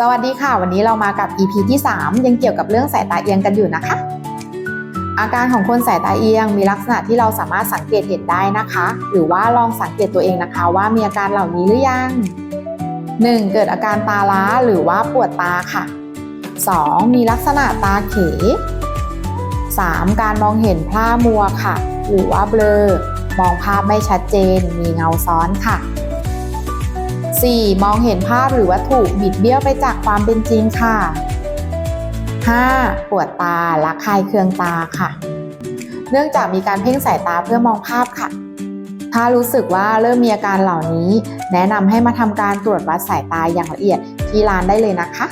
สวัสดีค่ะ วันนี้เรามากับ EP ที่ 3 ยังเกี่ยวกับเรื่องสายตาเอียงกันอยู่นะคะ อาการของคนสายตาเอียงมีลักษณะที่เราสามารถสังเกตเห็นได้นะคะ หรือว่าลองสังเกตตัวเองนะคะ ว่ามีอาการเหล่านี้หรือยัง 1. เกิดอาการตาล้าหรือว่าปวดตาค่ะ 2. มีลักษณะตาเข 3. การมองเห็นพร่ามัวค่ะ หรือว่าเบลอ มองภาพไม่ชัดเจน มีเงาซ้อนค่ะ 4. มองเห็นภาพหรือวัตถุบิดเบี้ยวไปจากความเป็นจริงค่ะ 5. ปวดตาและคลายเคืองตาค่ะ เนื่องจากมีการเพ่งสายตาเพื่อมองภาพค่ะ ถ้ารู้สึกว่าเริ่มมีอาการเหล่านี้ แนะนำให้มาทำการตรวจวัดสายตาอย่างละเอียดที่ร้านได้เลยนะคะ